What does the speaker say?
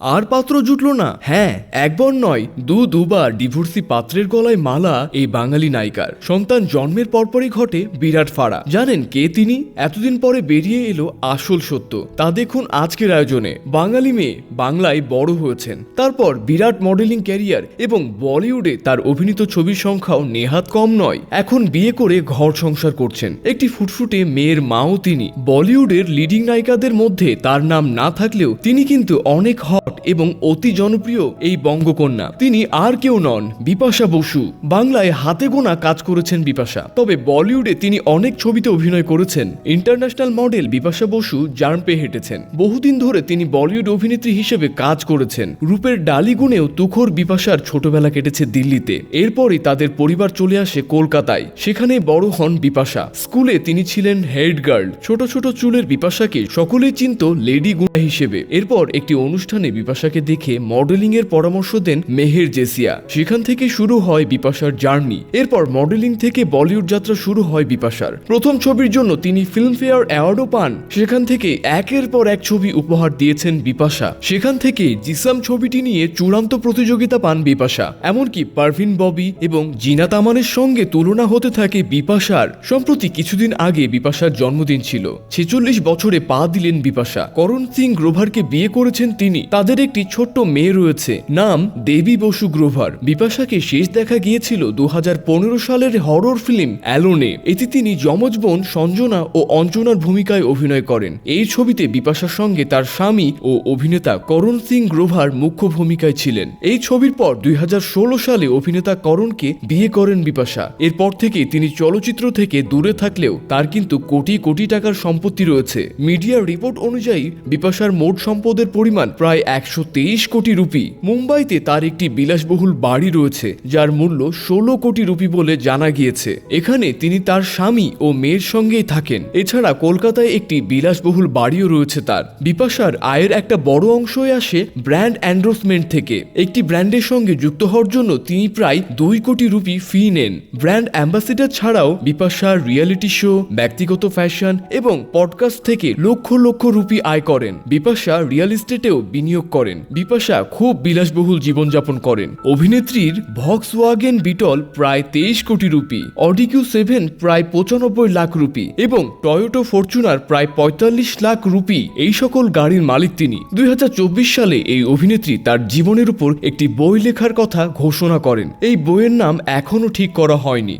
আর পাত্র জুটল না। হ্যাঁ একবার নয়, দু, দুবার ডিভোর্সি পাত্রের গলায় মালা এই বাঙালি নায়িকার। সন্তান জন্মের পরপরই ঘটে বিরাট ফাড়া। জানেন কে তিনি? এতদিন পরে বেরিয়ে এলো আসল সত্য। তা দেখুন আজকের আয়োজনে। বাঙালি মেয়ে বাংলায় বড় হয়েছেন। তারপর বিরাট মডেলিং ক্যারিয়ার এবং বলিউডে তার অভিনীত ছবির সংখ্যাও নেহাত কম নয়। এখন বিয়ে করে ঘর সংসার করছেন। একটি ফুটফুটে মেয়ের মাও তিনি। বলিউডের লিডিং নায়িকাদের মধ্যে তার নাম না থাকলেও তিনি কিন্তু অনেক এবং অতি জনপ্রিয় এই বঙ্গকন্যা। তিনি আর কেউ নন, বিপাশা বসু। বাংলায় হাতে গোনা কাজ করেছেন বিপাশা। তবে বলিউডে তিনি অনেক ছবিতে অভিনয় করেছেন। ইন্টারন্যাশনাল মডেল বিপাশা বসু জার্ন পেয়ে হেঁটেছেন। বহুদিন ধরে তিনি বলিউড অভিনেত্রী হিসেবে কাজ করেছেন। রূপের ডালিগুণেও তুখোর বিপাশার ছোটবেলা কেটেছে দিল্লিতে। এরপরই তাদের পরিবার চলে আসে কলকাতায়। সেখানে বড় হন বিপাশা। স্কুলে তিনি ছিলেন হেড গার্ল। ছোট ছোট চুলের বিপাশাকে সকলেই চিনত লেডি গুণা হিসেবে। এরপর একটি অনুষ্ঠানে বিপাশাকে দেখে মডেলিং এর পরামর্শ দেন মেহের জেসিয়া। সেখান থেকে শুরু হয় বিপাশার জার্নি। এরপর মডেলিং থেকে বলিউড যাত্রা শুরু হয় বিপাশার। প্রথম ছবির জন্য তিনি ফিল্মফেয়ার অ্যাওয়ার্ডও পান। সেখান থেকে একের পর এক ছবি উপহার দিয়েছেন বিপাশা। সেখান থেকে জিসাম ছবিটি নিয়ে চূড়ান্ত প্রতিযোগিতা পান বিপাশা। এমনকি পারভিন ববি এবং জিনা তামানের সঙ্গে তুলনা হতে থাকে বিপাশার। সম্প্রতি কিছুদিন আগে বিপাশার জন্মদিন ছিল। ছেচল্লিশ বছরে পা দিলেন বিপাশা। করণ সিং গ্রোভারকে বিয়ে করেছেন তিনি, তাদের একটি ছোট্ট মেয়ে রয়েছে, নাম দেবী বসু গ্রোভার। বিপাশাকে শেষ দেখা গিয়েছিল দু সালের হরর ফিল্ম অ্যালোনে। এতে তিনি যমজ বোন সঞ্জনা ও অঞ্জনার ভূমিকায় অভিনয় করেন। এই ছবিতে বিপাশার সঙ্গে তার স্বামী ও অভিনেতা করণ সিং গ্রোভার মুখ্য ভূমিকায় ছিলেন। এই ছবির পর দুই হাজার ষোলো সালে অভিনেতা করণকে বিয়ে করেন বিপাশা। এরপর থেকে তিনি চলচ্চিত্র থেকে দূরে থাকলেও তার কিন্তু কোটি কোটি টাকার সম্পত্তি রয়েছে। মিডিয়ার রিপোর্ট অনুযায়ী বিপাশার মোট সম্পদের পরিমাণ প্রায় একশো তেইশ কোটি রুপি। মুম্বাইতে তার একটি বিলাসবহুল বাড়ি রয়েছে, যার মূল্য ষোলো কোটি রুপি বলে জানা গিয়েছে। এখানে তিনি তার স্বামী ও মেয়ের সঙ্গেই থাকেন। এছাড়া কলকাতায় একটি বিলাসবহুল বাড়িও রয়েছে তার। বিপাশার আয়ের একটা বড় অংশই আসে ব্র্যান্ড অ্যান্ডোসমেন্ট থেকে। একটি ব্র্যান্ডের সঙ্গে যুক্ত হওয়ার জন্য তিনি প্রায় দুই কোটি রুপি ফি নেন। ব্র্যান্ড অ্যাম্বাসিডার ছাড়াও বিপাশার রিয়েলিটি শো, ব্যক্তিগত ফ্যাশন এবং পডকাস্ট থেকে লক্ষ লক্ষ রুপি আয় করেন। বিপাশা রিয়েল এস্টেটেও বিনিয়োগ করেন। বিপাশা খুব বিলাসবহুল জীবনযাপন করেন। অভিনেত্রীর ভক্স ওয়াগেন বিটল প্রায় তেইশ কোটি রুপি অডিকিউ সেভেন প্রায় পঁচানব্বই লাখ রুপি এবং টয়োটো ফরচুনার প্রায় পঁয়তাল্লিশ লাখ রুপি এই সকল গাড়ির মালিক তিনি। দুই হাজার চব্বিশ সালে এই অভিনেত্রী তার জীবনের উপর একটি বই লেখার কথা ঘোষণা করেন। এই বইয়ের নাম এখনও ঠিক করা হয়নি।